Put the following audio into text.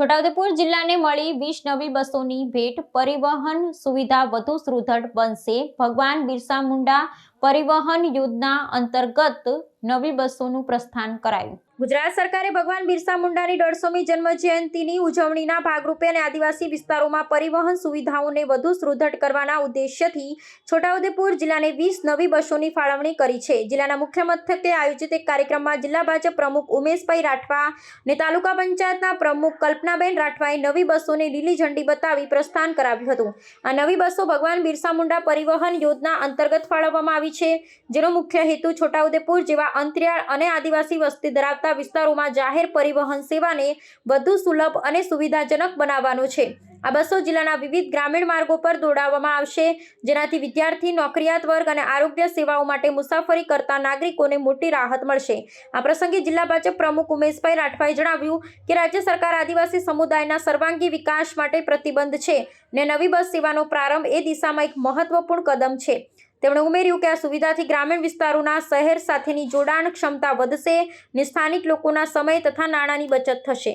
છોટાઉદેપુર જિલ્લાને મળી વીસ નવી બસોની ભેટ, પરિવહન સુવિધા વધુ સુદૃઢ બનશે. ભગવાન બિરસા મુંડા પરિવહન યોજના અંતર્ગત નવી બસોનું પ્રસ્થાન કરાયું. ગુજરાત સરકારે ભગવાન બિરસા મુંડાની દોઢસોમી જન્મ જયંતિની ઉજવણીના ભાગરૂપે અને આદિવાસી વિસ્તારોમાં પરિવહન સુવિધાઓને વધુ સુદૃઢ કરવાના ઉદ્દેશ્યથી છોટાઉદેપુર જિલ્લાને વીસ નવી બસોની ફાળવણી કરી છે. જિલ્લાના મુખ્ય મથકે આયોજિત એક કાર્યક્રમમાં જિલ્લા ભાજપ પ્રમુખ ઉમેશભાઈ રાઠવા અને તાલુકા પંચાયતના પ્રમુખ કલ્પનાબેન રાઠવાએ નવી બસોને લીલી ઝંડી બતાવી પ્રસ્થાન કરાવ્યું હતું. આ નવી બસો ભગવાન બિરસા મુંડા પરિવહન યોજના અંતર્ગત ફાળવવામાં આવી છે. જેનો મુખ્ય હેતુ છોટાઉદેપુર જેવા અંતરિયાળ અને આદિવાસી વસ્તી ધરાવતા વિસ્તારોમાં જાહેર પરિવહન સેવાને વધુ સુલભ અને સુવિધાજનક બનાવવાનો છે. આ બસો જિલ્લાના વિવિધ ગ્રામીણ માર્ગો પર દોડાવવામાં આવશે. જેનાથી વિદ્યાર્થી, નોકરિયાત વર્ગ અને આરોગ્ય સેવાઓ માટે મુસાફરી કરતા નાગરિકોને મોટી રાહત મળશે. આ પ્રસંગે જિલ્લા ભાજપ પ્રમુખ ઉમેશભાઈ રાઠવાએ જણાવ્યું કે રાજ્ય સરકાર આદિવાસી સમુદાયના સર્વાંગી વિકાસ માટે પ્રતિબંધ છે ને નવી બસ સેવાનો પ્રારંભ એ દિશામાં એક મહત્વપૂર્ણ કદમ છે. તેમણે ઉમેર્યું કે આ સુવિધાથી ગ્રામીણ વિસ્તારોના શહેર સાથેની જોડાણ ક્ષમતા વધશે ને સ્થાનિક લોકોના સમય તથા નાણાંની બચત થશે.